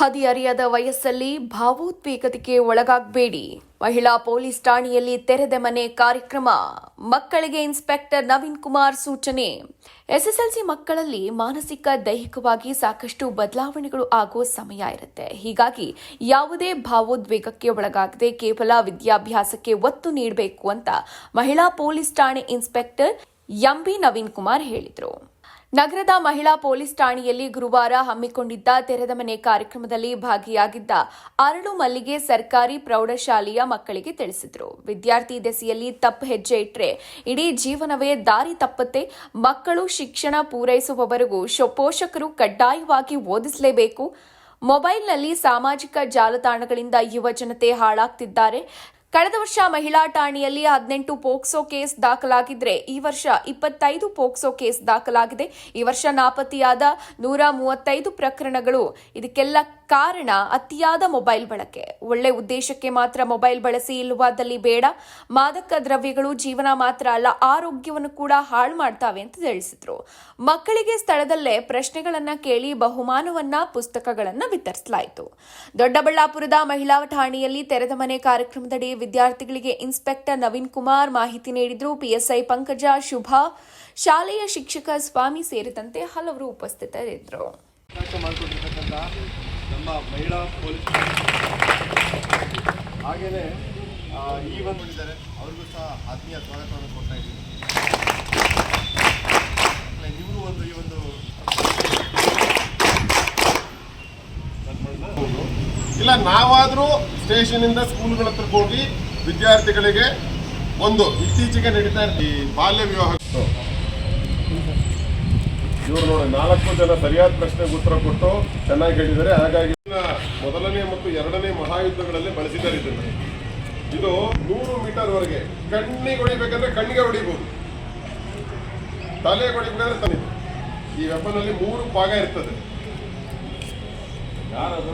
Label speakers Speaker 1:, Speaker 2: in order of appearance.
Speaker 1: ಹದಿಹರಿಯದ ವಯಸ್ಸಲ್ಲಿ ಭಾವೋದ್ವೇಗತೆಗೆ ಒಳಗಾಗಬೇಡಿ. ಮಹಿಳಾ ಪೊಲೀಸ್ ಠಾಣೆಯಲ್ಲಿ ತೆರೆದ ಮನೆ ಕಾರ್ಯಕ್ರಮ. ಮಕ್ಕಳಿಗೆ ಇನ್ಸ್ಪೆಕ್ಟರ್ ನವೀನ್ ಕುಮಾರ್ ಸೂಚನೆ. ಎಸ್ಎಸ್ಎಲ್ಸಿ ಮಕ್ಕಳಲ್ಲಿ ಮಾನಸಿಕ, ದೈಹಿಕವಾಗಿ ಸಾಕಷ್ಟು ಬದಲಾವಣೆಗಳು ಆಗೋ ಸಮಯ ಇರುತ್ತೆ. ಹೀಗಾಗಿ ಯಾವುದೇ ಭಾವೋದ್ವೇಗಕ್ಕೆ ಒಳಗಾಗದೆ ಕೇವಲ ವಿದ್ಯಾಭ್ಯಾಸಕ್ಕೆ ಒತ್ತು ನೀಡಬೇಕು ಅಂತ ಮಹಿಳಾ ಪೊಲೀಸ್ ಠಾಣೆ ಇನ್ಸ್ಪೆಕ್ಟರ್ ಎಂಬಿ ನವೀನ್ ಕುಮಾರ್ ಹೇಳಿದರು. ನಗರದ ಮಹಿಳಾ ಪೊಲೀಸ್ ಠಾಣೆಯಲ್ಲಿ ಗುರುವಾರ ಹಮ್ಮಿಕೊಂಡಿದ್ದ ತೆರೆದ ಮನೆ ಕಾರ್ಯಕ್ರಮದಲ್ಲಿ ಭಾಗಿಯಾಗಿದ್ದ ಅರಳು ಮಲ್ಲಿಗೆ ಸರ್ಕಾರಿ ಪ್ರೌಢಶಾಲೆಯ ಮಕ್ಕಳಿಗೆ ತಿಳಿಸಿದರು. ವಿದ್ಯಾರ್ಥಿ ದೆಸೆಯಲ್ಲಿ ತಪ್ಪು ಹೆಜ್ಜೆ ಇಟ್ಟರೆ ಇಡೀ ಜೀವನವೇ ದಾರಿ ತಪ್ಪತ್ತೆ. ಮಕ್ಕಳು ಶಿಕ್ಷಣ ಪೂರೈಸುವವರೆಗೂ ಪೋಷಕರು ಕಡ್ಡಾಯವಾಗಿ ಓದಿಸಲೇಬೇಕು. ಮೊಬೈಲ್ನಲ್ಲಿ ಸಾಮಾಜಿಕ ಜಾಲತಾಣಗಳಿಂದ ಯುವ ಜನತೆ ಹಾಳಾಗ್ತಿದ್ದಾರೆ. ಕಳೆದ ವರ್ಷ ಮಹಿಳಾ ಠಾಣೆಯಲ್ಲಿ ಹದಿನೆಂಟು ಪೋಕ್ಸೋ ಕೇಸ್ ದಾಖಲಾಗಿದ್ರೆ ಈ ವರ್ಷ ಇಪ್ಪತ್ತೈದು ಪೋಕ್ಸೋ ಕೇಸ್ ದಾಖಲಾಗಿದೆ. ಈ ವರ್ಷ ನಾಪತ್ತೆಯಾದ ನೂರ ಮೂವತ್ತೈದು ಪ್ರಕರಣಗಳು. ಇದಕ್ಕೆಲ್ಲ ಕಾರಣ ಅತಿಯಾದ ಮೊಬೈಲ್ ಬಳಕೆ. ಒಳ್ಳೆ ಉದ್ದೇಶಕ್ಕೆ ಮಾತ್ರ ಮೊಬೈಲ್ ಬಳಸಿ ಇಲ್ಲವಾದಲ್ಲಿ ಬೇಡ. ಮಾದಕ ದ್ರವ್ಯಗಳು ಜೀವನ ಮಾತ್ರ ಅಲ್ಲ, ಆರೋಗ್ಯವನ್ನು ಕೂಡ ಹಾಳು ಮಾಡ್ತಾವೆ ಅಂತ ತಿಳಿಸಿದ್ರು. ಮಕ್ಕಳಿಗೆ ಸ್ಥಳದಲ್ಲೇ ಪ್ರಶ್ನೆಗಳನ್ನ ಕೇಳಿ ಬಹುಮಾನವನ್ನ ಪುಸ್ತಕಗಳನ್ನ ವಿತರಿಸಲಾಯಿತು. ದೊಡ್ಡಬಳ್ಳಾಪುರದ ಮಹಿಳಾ ಠಾಣೆಯಲ್ಲಿ ತೆರೆದ ಮನೆ ಕಾರ್ಯಕ್ರಮದಡಿ ವಿದ್ಯಾರ್ಥಿಗಳಿಗೆ ಇನ್ಸ್ಪೆಕ್ಟರ್ ನವೀನ್ ಕುಮಾರ್ ಮಾಹಿತಿ ನೀಡಿದ್ರು. ಪಿಎಸ್ಐ ಪಂಕಜ, ಶುಭಾ, ಶಾಲೆಯ ಶಿಕ್ಷಕ ಸ್ವಾಮಿ ಸೇರಿದಂತೆ ಹಲವರು ಉಪಸ್ಥಿತರಿದ್ದರು.
Speaker 2: ಹಾಗೇನೆ ಈ ಒಂದು ಇದ್ದಾರೆ ಅವ್ರಿಗೂ ಸಹ ಆತ್ಮೀಯ ಸ್ವಾಗತವನ್ನು ಕೊಡ್ತಾ ಇದ್ದೀವಿ ಇವರು ಒಂದು ಈ ಒಂದು
Speaker 3: ಇಲ್ಲ ನಾವಾದರೂ ಸ್ಟೇಷನಿಂದ ಸ್ಕೂಲ್ಗಳ ಹತ್ರ ಹೋಗಿ ವಿದ್ಯಾರ್ಥಿಗಳಿಗೆ ಒಂದು ಇತ್ತೀಚೆಗೆ ನಡೀತಾ ಇರೋ ಈ ಬಾಲ್ಯ ವಿವಾಹ. ಇವರು ನೋಡಿ ನಾಲ್ಕು ಜನ ಸರಿಯಾದ ಪ್ರಶ್ನೆಗೆ ಉತ್ತರ ಕೊಟ್ಟು ಚೆನ್ನಾಗಿ ಹೇಳಿದ್ದಾರೆ. ಹಾಗಾಗಿ ಮೊದಲನೇ ಮತ್ತು ಎರಡನೇ ಮಹಾಯುದ್ಧಗಳಲ್ಲಿ ಬಳಸಿದ್ದಾರೆ ಇದನ್ನು ಇದು ನೂರು ಮೀಟರ್ ವರೆಗೆ ಕಣ್ಣಿಗೆ ಹೊಡಿಬೇಕಂದ್ರೆ ಕಣ್ಣಿಗೆ ಹೊಡಿಬಹುದು ತಲೆಗೆ ಹೊಡಿಬೇಕಂದ್ರೆ ತಲೆ. ಈ ವೆಪನ್ ಅಲ್ಲಿ ಮೂರು ಭಾಗ ಇರ್ತದೆ. ಯಾರದು